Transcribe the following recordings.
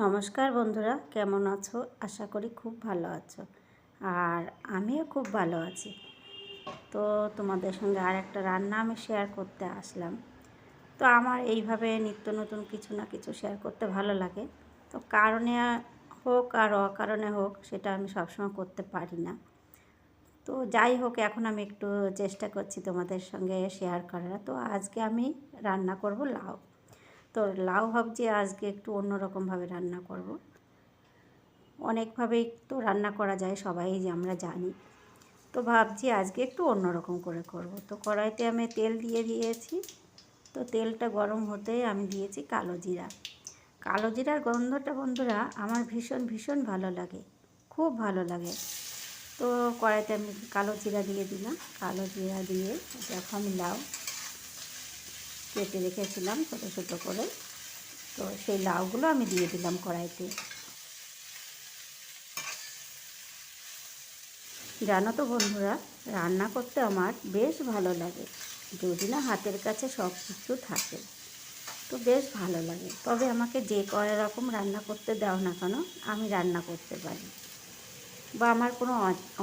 নমস্কার বন্ধুরা, কেমন আছো? আশা করি খুব ভালো আছো। আর আমিও খুব ভালো আছি। তো তোমাদের সঙ্গে আর একটা রান্না আমি শেয়ার করতে আসলাম। তো আমার এইভাবে নিত্য নতুন কিছু না কিছু শেয়ার করতে ভালো লাগে। তো কারণে হোক আর অকারণে হোক, সেটা আমি সবসময় করতে পারি না। তো যাই হোক, এখন আমি একটু চেষ্টা করছি তোমাদের সঙ্গে শেয়ার করার। তো আজকে আমি রান্না করব লাউ। তো লাউ ভাবছি আজকে একটু অন্যরকমভাবে রান্না করব। অনেকভাবেই তো রান্না করা যায় সবাই আমরা জানি। তো ভাবছি আজকে একটু অন্যরকম করে করব। তো কড়াইতে আমি তেল দিয়ে দিয়েছি। তো তেলটা গরম হতেই আমি দিয়েছি কালো জিরা। কালো জিরার গন্ধটা বন্ধুরা আমার ভীষণ ভীষণ ভালো লাগে। খুব ভালো লাগে। তো কড়াইতে আমি কালো জিরা দিয়ে দিলাম। কালো জিরা দিয়ে আমি লাউ কেটে রেখেছিলাম ছোটো ছোটো করে। তো সেই লাউগুলো আমি দিয়ে দিলাম কড়াইতে। জানো তো বন্ধুরা, রান্না করতে আমার বেশ ভালো লাগে। যদি না হাতের কাছে সব কিছু থাকে, তো বেশ ভালো লাগে। তবে আমাকে যে কয় রকম রান্না করতে দাও না কেন, আমি রান্না করতে পারি। বা আমার কোনো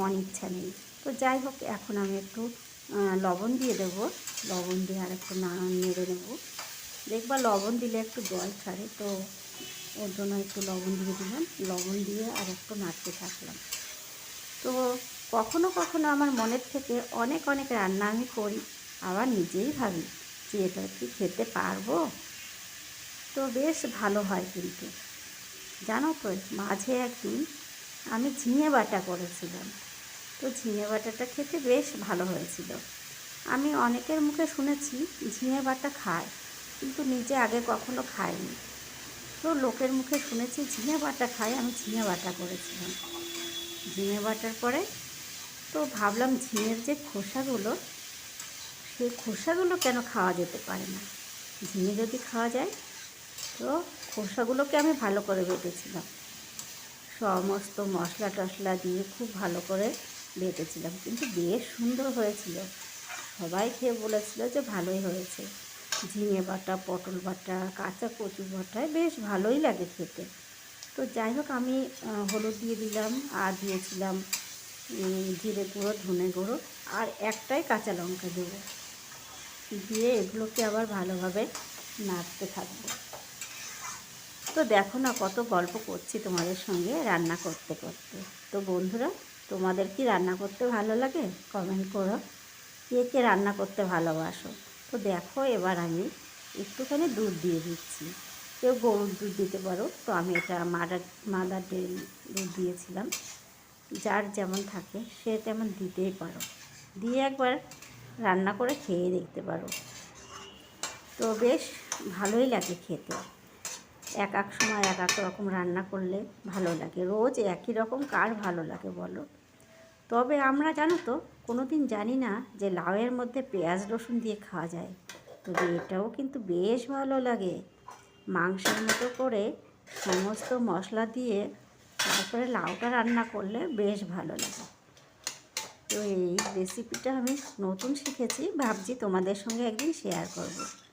অনিচ্ছা নেই। তো যাই হোক, এখন আমি একটু লবণ দিয়ে দেবো। লবণ দিয়ে আর একটু না নেড়ে নেব। দেখবা লবণ দিলে একটু জল ছাড়ে, তো ওর জন্য একটু লবণ দিয়ে দিলাম। লবণ দিয়ে আর একটু নাড়তে থাকলাম। তো কখনো কখনো আমার মনের থেকে অনেক অনেক রান্না আমি করি, আবার নিজেই ভাবি যে এটা কি খেতে পারব? তো বেশ ভালো হয় কিন্তু। জানো তো, মাঝে একদিন আমি ঝিঙে বাটা করেছিলাম। তো ঝিঙে বাটাটা খেতে বেশ ভালো হয়েছিল। আমি অনেকের মুখে শুনেছি ঝিঙে বাটা খায়, কিন্তু নিজে আগে কখনো খাইনি। তো লোকের মুখে শুনেছি ঝিঙে বাটা খায়, আমি ঝিঙে বাটা করেছিলাম। ঝিঙে বাটার পরে তো ভাবলাম ঝিঙের যে খোসাগুলো, সেই খোসাগুলো কেন খাওয়া যেতে পারে না? ঝিঙে যদি খাওয়া যায়, তো খোসাগুলোকে আমি ভালো করে বেটেছিলাম। সমস্ত মশলা টশলা দিয়ে খুব ভালো করে বেটেছিলাম কিন্তু বেশ সুন্দর হয়েছিল। সবাই খেয়ে বলেছিল যে ভালোই হয়েছে। ঝিঙে বাটা, পটল বাটা, কাঁচা কচু বাটায় বেশ ভালোই লাগে খেতে। তো যাই হোক, আমি হলুদ দিয়ে দিলাম, আর দিয়েছিলাম জিরে গুঁড়ো, ধনে গুঁড়ো, আর একটাই কাঁচা লঙ্কা দেবো। দিয়ে এগুলোকে আবার ভালোভাবে নাড়তে থাকব। তো দেখো না কত গল্প করছি তোমাদের সঙ্গে রান্না করতে করতে। তো বন্ধুরা তোমাদের কি রান্না করতে ভালো লাগে? কমেন্ট করো। কে কে রান্না করতে ভালোবাসো? তো দেখো, এবার আমি একটুখানি দুধ দিয়ে দিচ্ছি। কেউ গরুর দুধ দিতে পারো, তো আমি এটা মাদার মাদার ডেরি দুধ দিয়েছিলাম। যার যেমন থাকে, সে তেমন দিতেই পারো। দিয়ে একবার রান্না করে খেয়ে দেখতে পারো। তো বেশ ভালোই লাগে খেতে। এক এক সময় এক এক রকম রান্না করলে ভালো লাগে। রোজ একই রকম কার ভালো লাগে বলো? তবে আমরা জানো তো কোনো দিন জানি না যে লাউয়ের মধ্যে পেঁয়াজ রসুন দিয়ে খাওয়া যায়। তবে এটাও কিন্তু বেশ ভালো লাগে। মাংসের মতো করে সমস্ত মশলা দিয়ে তারপরে লাউটা রান্না করলে বেশ ভালো লাগে। তো এই রেসিপিটা আমি নতুন শিখেছি, ভাবছি তোমাদের সঙ্গে একদিন শেয়ার করব।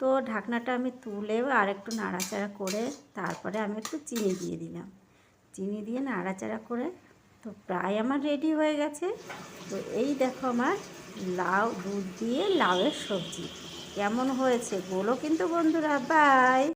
তো ঢাকনাটা আমি তুলে আর একটু নাড়াচাড়া করে তারপরে আমি একটু চিনি দিয়ে দিলাম। চিনি দিয়ে নাড়াচাড়া করে তো প্রায় আমার রেডি হয়ে গেছে। তো এই দেখো আমার লাউ, দুধ দিয়ে লাউয়ের সবজি। কেমন হয়েছে বলো কিন্তু বন্ধুরা বাই